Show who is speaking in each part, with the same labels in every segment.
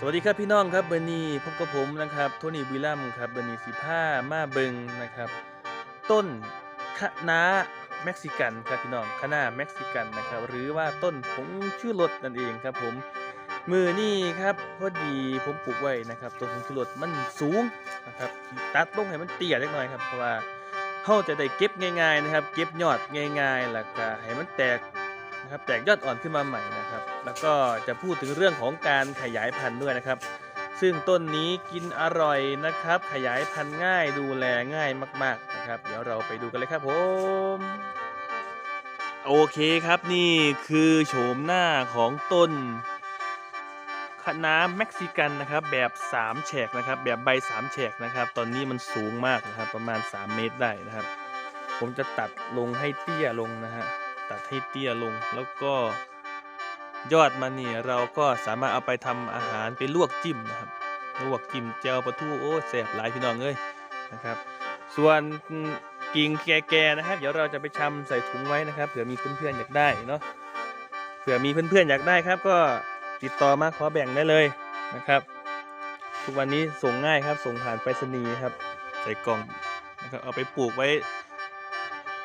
Speaker 1: สวัสดีครับพี่น้องครับเบอร์นีพบกับผมนะครับโทนี่บุยลัมครับเบอร์นีสิผ้ามาเบิงนะครับ ต้นคะน้าเม็กซิกันครับพี่น้องคะน้าเม็กซิกันนะครับหรือว่าต้นผงชูรสนั่นเองครับผมมือนี่ครับพอดีผมปลูกไว้นะครับต้นผงชูรสมันสูงนะครับตัดลงให้มันเตี้ยเล็กน้อยครับเพราะว่าเขาจะได้เก็บง่ายๆนะครับ เก็บยอดง่ายๆแล้วก็ให้มันแตกนะครับแตกยอดอ่อนขึ้นมาใหม่นะครับ แล้วก็จะพูดถึงเรื่องของการขยายพันธุ์ด้วยนะครับ ซึ่งต้นนี้กินอร่อยนะครับ ขยายพันธุ์ง่ายดูแลง่ายมาก ๆนะครับ เดี๋ยวเราไปดูกันเลยครับผมโอเคครับนี่คือโฉมหน้าของต้นคะน้าเม็กซิกันนะครับแบบ3แฉกนะครับ แบบใบ3แฉกนะครับ ตอนนี้มันสูงมากนะครับ ประมาณ 3 เมตรได้นะครับ ผมจะตัดลงให้เตี้ยลงนะฮะตัดให้เตี้ยลงแล้วก็ ยอดมันนี่เราก็สามารถเอาไปทำอาหารไปลวกจิ้มนะครับลวกจิ้มเจลปลาทูโอ้แสบหลายพี่น้องเอ้ยนะครับ ส่วนกิ่งแก่ๆนะครับ เดี๋ยวเราจะไปชำใส่ถุงไว้นะครับเผื่อมีเพื่อนๆอยากได้เนาะเผื่อมีเพื่อนๆอยากได้ครับ ก็ติดต่อมาขอแบ่งได้เลยนะครับ ทุกวันนี้ส่งง่ายครับ ส่งผ่านไปรษณีย์ครับ ใส่กล่องนะครับเอาไปปลูกไว้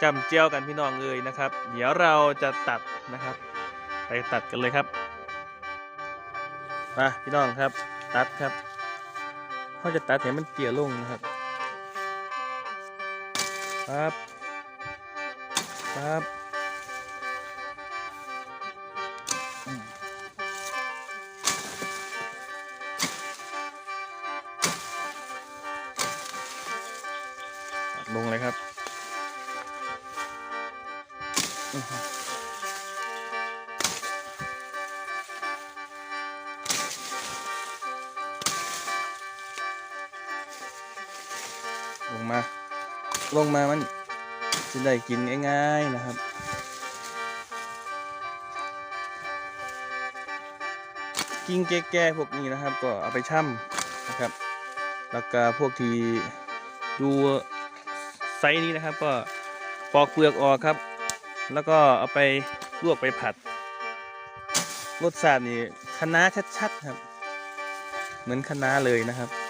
Speaker 1: จำเจียวกันพี่น้องเอ่ยนะครับ เดี๋ยวเราจะตัดนะครับ ไปตัดกันเลยครับมาพี่น้องครับ ตัดครับเขาจะตัดให้มันเกี่ยลงนะครับครับครับลงเลยครับ มา ลงมามันจะได้กินง่าย ๆนะครับ กิ่งแก่ๆพวกนี้นะครับ ก็เอาไปช่ำนะครับ แล้วก็พวกที่ดูไซส์นี้นะครับ ก็ปอกเปลือกออกครับ แล้วก็เอาไปลวกไปผัดรสชาตินี่คะน้าชัดๆครับ เหมือนคะน้าเลยนะครับ
Speaker 2: ครับ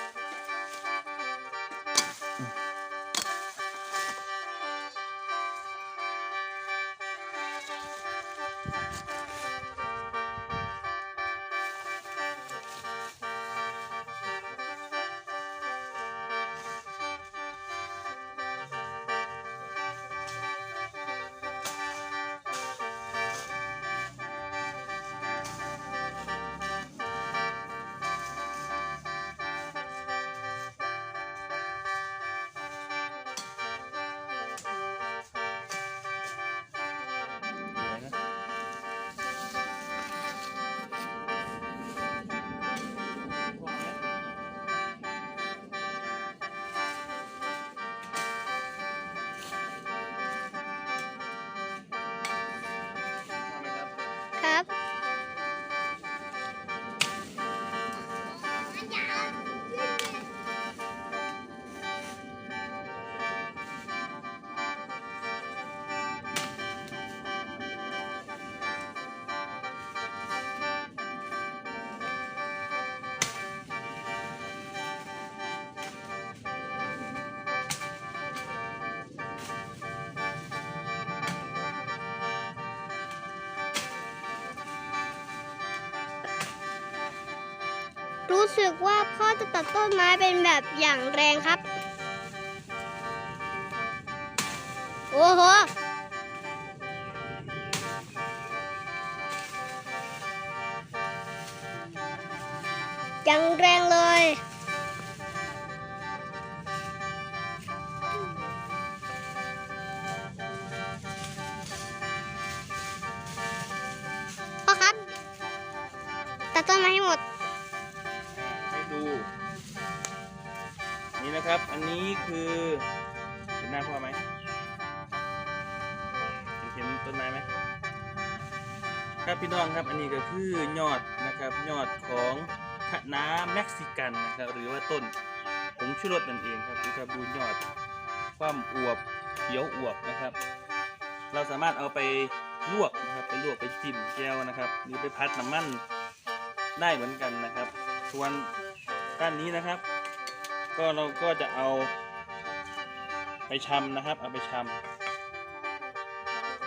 Speaker 2: รู้สึกว่าพ่อจะตัดต้นไม้เป็นแบบอย่างแรงครับ โอ้โหยังแรงเลยพ่อครับ ตัดต้นไม้ให้หมด
Speaker 1: ดู นี่นะครับ อันนี้คือเห็นหน้าพ่อไหมเห็นเห็นต้นไม้ไหมครับพี่น้องครับอันนี้ก็คือยอดนะครับยอดของคะน้าเม็กซิกันนะครับหรือว่าต้นผงชูรสนั่นเองครับดูครับดูยอดความอวบเขียวอวบนะครับ เราสามารถเอาไปลวกนะครับไปลวกไปจิ้มแก้วนะครับ หรือไปพัดน้ำมันได้เหมือนกันนะครับ ส่วน ก้านนี้นะครับ ก็เราก็จะเอา ไปชำนะครับ เอาไปชำ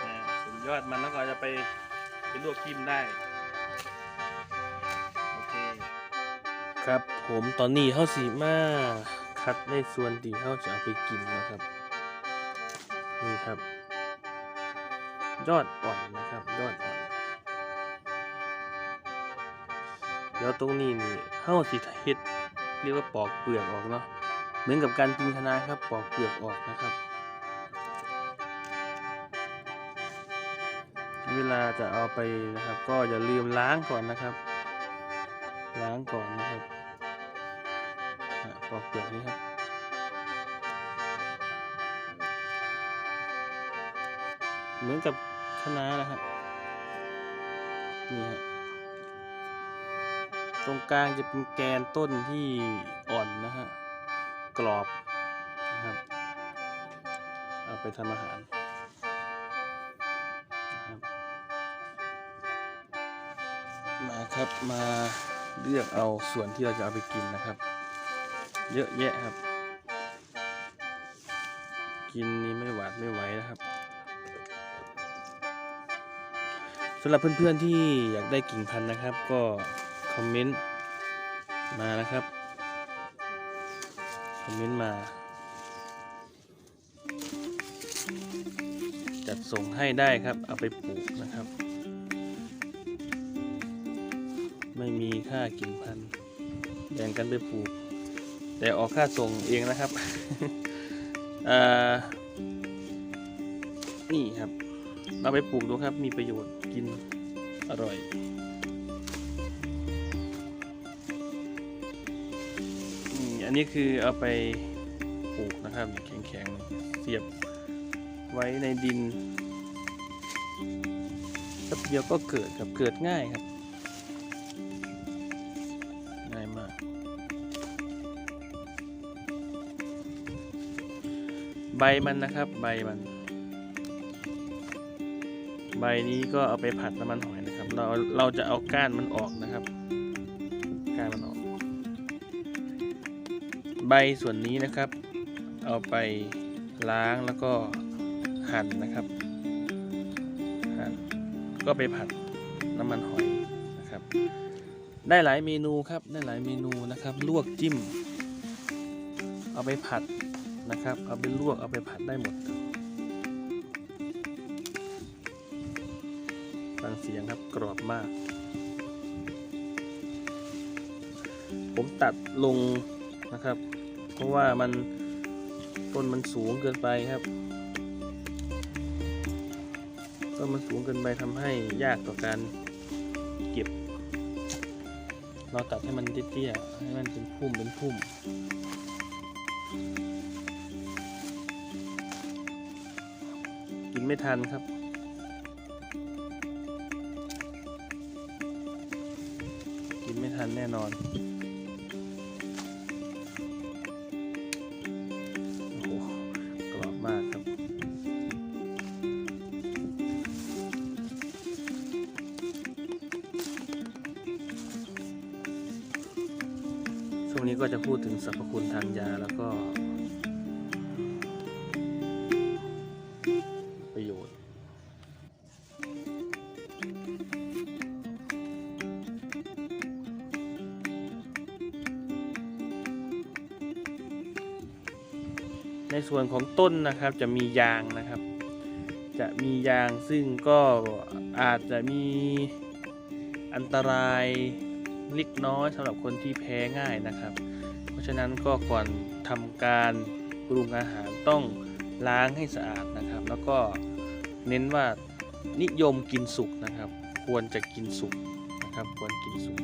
Speaker 1: อ่าส่วนยอดมันแล้วก็จะไปไปลวกจิ้มได้โอเคครับผมตอนนี้เขาสีมาคัดในส่วนที่เขาจะเอาไปกินนะครับนี่ครับ ยอดอ่อนนะครับ ยอดอ่อน เดี๋ยวตรงนี้นี่เขาสิเฮ็ดเรียกว่าปอกเปลือกออกเนาะเหมือนกับการกินคะน้าครับปอกเปลือกออกนะครับ เวลาจะเอาไปนะครับ ก็อย่าลืมล้างก่อนนะครับ ล้างก่อนนะครับปอกเปลือกนี้ครับเหมือนกับคะน้านะครับนี่ฮะ ตรงกลางจะเป็นแกนต้นที่อ่อนนะฮะ กรอบนะครับ เอาไปทำอาหารนะครับมาครับมาเลือกเอาส่วนที่เราจะเอาไปกินนะครับ เยอะแยะครับ กินนี่ไม่หวาดไม่ไหวนะครับสำหรับเพื่อนๆที่อยากได้กิ่งพันธุ์นะครับ ก็ อมเมนต์มานะครับ คอมเมนต์มา จัดส่งให้ได้ครับ เอาไปปลูกนะครับ ไม่มีค่ากิ่งพันธุ์แบ่งกันไปปลูก แต่ออกค่าส่งเองนะครับนี่ครับ เราไปปลูกดูครับ มีประโยชน์กินอร่อย อันนี้คือเอาไปปลูกนะครับแข็งๆเสียบไว้ในดินแป๊บเดียวก็เกิดครับเกิดง่ายครับ ง่ายมาก ใบมันนะครับใบมัน ใบนี้ก็เอาไปผัดน้ำมันหอยนะครับ เราเราจะเอาก้านมันออกนะครับ ก้านมันออก ใบส่วนนี้นะครับ เอาไปล้างแล้วก็หั่นนะครับ หั่นก็ไปผัดน้ำมันหอยนะครับ ได้หลายเมนูครับได้หลายเมนูนะครับ ลวกจิ้ม เอาไปผัดนะครับ เอาไปลวกเอาไปผัดได้หมดฟังเสียงครับกรอบมาก ผมตัดลงนะครับ เพราะว่ามันต้นมันสูงเกินไปครับต้นมันสูงเกินไปทำให้ยากต่อการเก็บ เราตัดให้มันเตี้ยๆให้มันเป็นพุ่มเป็นพุ่มกินไม่ทันครับกินไม่ทันแน่นอน นี้ก็จะพูดถึงสรรพคุณทางยาแล้วก็ ประโยชน์ ในส่วนของต้นนะครับจะมียางนะครับ จะมียางซึ่งก็อาจจะมีอันตราย เล็กน้อยสำหรับคนที่แพ้ง่ายนะครับ เพราะฉะนั้นก็ก่อนทำการปรุงอาหารต้องล้างให้สะอาดนะครับ แล้วก็เน้นว่านิยมกินสุกนะครับ ควรจะกินสุกนะครับ ควรกินสุก